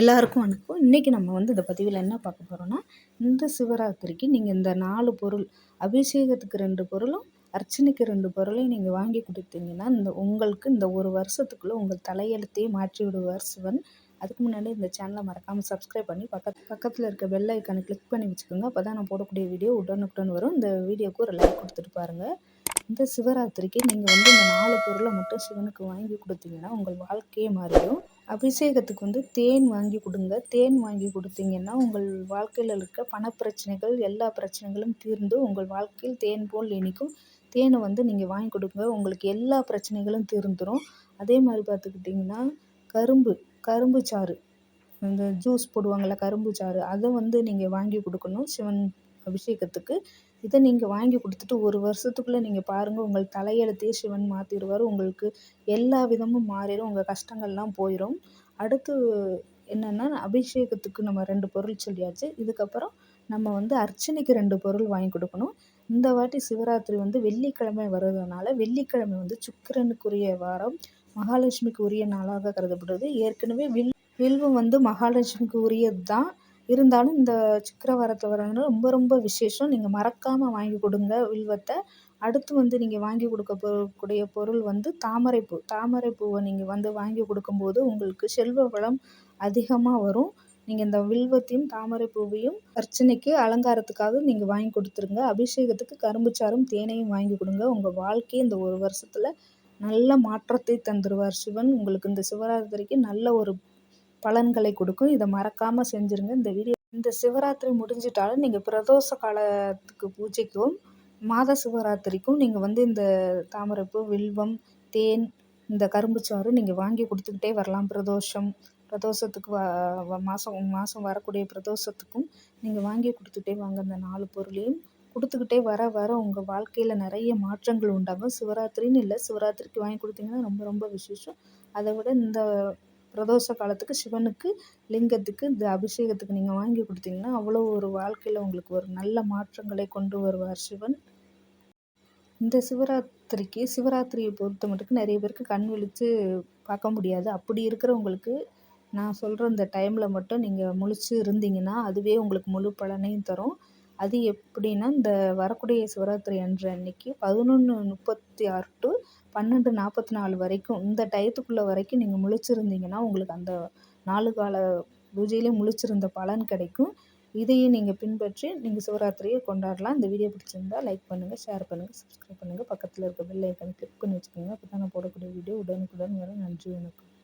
எல்லாருக்கும் வணக்கம். இன்றைக்கி நம்ம வந்து இந்த பதிவில் என்ன பார்க்க போகிறோன்னா இந்த சிவராத்திரிக்கு நீங்கள் இந்த நாலு பொருள் அபிஷேகத்துக்கு ரெண்டு பொருளும் அர்ச்சனைக்கு ரெண்டு பொருளையும் நீங்கள் வாங்கி கொடுத்தீங்கன்னா இந்த உங்களுக்கு இந்த ஒரு வருஷத்துக்குள்ளே உங்கள் தலையெழுத்தையே மாற்றி விடுவார் சிவன். அதுக்கு முன்னாடி இந்த சேனலை மறக்காமல் சப்ஸ்கிரைப் பண்ணி பக்கத்து பக்கத்தில் இருக்க பெல் ஐக்கானை கிளிக் பண்ணி வச்சுக்கோங்க. அப்போ தான் நான் போடக்கூடிய வீடியோ உடனுக்குடன் வரும். இந்த வீடியோக்கு ஒரு லைக் கொடுத்துட்டு பாருங்கள் இந்த சிவராத்திரிக்கு நீங்கள் வந்து இந்த நாலு பொருளை மட்டும் சிவனுக்கு வாங்கி கொடுத்தீங்கன்னா உங்கள் வாழ்க்கையே மாறிடும். அபிஷேகத்துக்கு வந்து தேன் வாங்கி கொடுங்க. தேன் வாங்கி கொடுத்தீங்கன்னா உங்கள் வாழ்க்கையில் இருக்க பணப்பிரச்சனைகள் எல்லா பிரச்சனைகளும் தீர்ந்து உங்கள் வாழ்க்கையில் தேன் போல் இனிக்கும். தேனை வந்து நீங்கள் வாங்கி கொடுங்க. உங்களுக்கு எல்லா பிரச்சனைகளும் தீர்ந்துடும் அதே மாதிரி பார்த்துக்கிட்டிங்கன்னா கரும்பு கரும்பு சாறு இந்த ஜூஸ் போடுவாங்கள்ல கரும்பு சாறு அதை வந்து நீங்கள் வாங்கி கொடுக்கணும். சிவன் அபிஷேகத்துக்கு. இதை நீங்கள் வாங்கி கொடுத்துட்டு ஒரு வருஷத்துக்குள்ளே நீங்கள் பாருங்கள் உங்கள் தலையெழுத்தையே சிவன் மாற்றிடுவார் உங்களுக்கு எல்லா விதமும் மாறிடும் உங்கள் கஷ்டங்கள்லாம் போயிடும் அடுத்து என்னென்னா அபிஷேகத்துக்கு நம்ம ரெண்டு பொருள் சொல்லியாச்சு. இதுக்கப்புறம் நம்ம வந்து அர்ச்சனைக்கு ரெண்டு பொருள் வாங்கி கொடுக்கணும். இந்த வாட்டி சிவராத்திரி வந்து வெள்ளிக்கிழமை வர்றதுனால வெள்ளிக்கிழமை வந்து சுக்கிரனுக்குரிய வாரம் மகாலட்சுமிக்கு உரிய நாளாக கருதப்படுது. ஏற்கனவே வில் வில்வம் வந்து மகாலட்சுமிக்கு உரியது தான் இருந்தாலும் இந்த சுக்கிரவாரத்தில் வரதுனால ரொம்ப ரொம்ப விசேஷம். நீங்கள் மறக்காமல் வாங்கி கொடுங்க வில்வத்தை. அடுத்து வந்து நீங்கள் வாங்கி கொடுக்க போகக்கூடிய பொருள் வந்து தாமரைப்பூ. தாமரைப்பூவை நீங்கள் வந்து வாங்கி கொடுக்கும்போது உங்களுக்கு செல்வ வளம் அதிகமாக வரும். நீங்கள் இந்த வில்வத்தையும் தாமரைப்பூவையும் அர்ச்சனைக்கு அலங்காரத்துக்காக நீங்கள் வாங்கி கொடுத்துருங்க. அபிஷேகத்துக்கு கரும்புச்சாரும் தேனையும் வாங்கி கொடுங்க. உங்கள் வாழ்க்கையை இந்த ஒரு வருஷத்தில் நல்ல மாற்றத்தை தந்துடுவார் சிவன். உங்களுக்கு இந்த சிவராத்திரிக்கு நல்ல ஒரு பலன்களை கொடுக்கும். இதை மறக்காமல் செஞ்சுருங்க. இந்த வீடியோ இந்த சிவராத்திரி முடிஞ்சிட்டாலும் நீங்கள் பிரதோஷ காலத்துக்கு பூஜைக்கும் மாத சிவராத்திரிக்கும் நீங்கள் வந்து இந்த தாமரைப்பூ வில்வம் தேன் இந்த கரும்புச்சாறு நீங்கள் வாங்கி கொடுத்துக்கிட்டே வரலாம். பிரதோஷம் பிரதோஷத்துக்கு வ மாதம் மாதம் வரக்கூடிய பிரதோஷத்துக்கும் நீங்கள் வாங்கி கொடுத்துட்டே வாங்க. இந்த நாலு பொருளையும் கொடுத்துக்கிட்டே வர வர உங்கள் வாழ்க்கையில் நிறைய மாற்றங்கள் உண்டாகும். சிவராத்திரின்னு இல்லை சிவராத்திரிக்கு வாங்கி கொடுத்தீங்கன்னா ரொம்ப ரொம்ப விசேஷம். அதை விட இந்த பிரதோஷ காலத்துக்கு சிவனுக்கு லிங்கத்துக்கு இந்த அபிஷேகத்துக்கு நீங்கள் வாங்கி கொடுத்தீங்கன்னா அவ்வளோ ஒரு வாழ்க்கையில் உங்களுக்கு ஒரு நல்ல மாற்றங்களை கொண்டு வருவார் சிவன். இந்த சிவராத்திரிக்கு சிவராத்திரியை பொறுத்த மட்டுக்கு நிறைய பேருக்கு கண் விழித்து பார்க்க முடியாது. அப்படி இருக்கிறவங்களுக்கு நான் சொல்கிற இந்த டைமில் மட்டும் நீங்கள் முழிச்சு இருந்தீங்கன்னா அதுவே உங்களுக்கு முழு பலனையும் தரும். அது எப்படின்னா இந்த வரக்கூடிய சிவராத்திரி அன்று அன்னைக்கு பதினொன்று முப்பத்தி ஆறு டு பன்னெண்டு நாற்பத்தி நாலு வரைக்கும் இந்த டயத்துக்குள்ளே வரைக்கும் நீங்கள் முழிச்சிருந்தீங்கன்னா உங்களுக்கு அந்த நாலு கால பூஜையிலே முழிச்சிருந்த பலன் கிடைக்கும். இதையும் நீங்கள் பின்பற்றி நீங்கள் சிவராத்திரியை கொண்டாடலாம். இந்த வீடியோ பிடிச்சிருந்தா லைக் பண்ணுங்கள் ஷேர் பண்ணுங்கள் சப்ஸ்கிரைப் பண்ணுங்கள் பக்கத்தில் இருக்க பெல் ஐக்கனை கிளிக் பண்ணி வச்சுக்கோங்க. அப்போ தான் நான் போடக்கூடிய வீடியோ உடனுக்குடன் வர நன்றி வணக்கம்.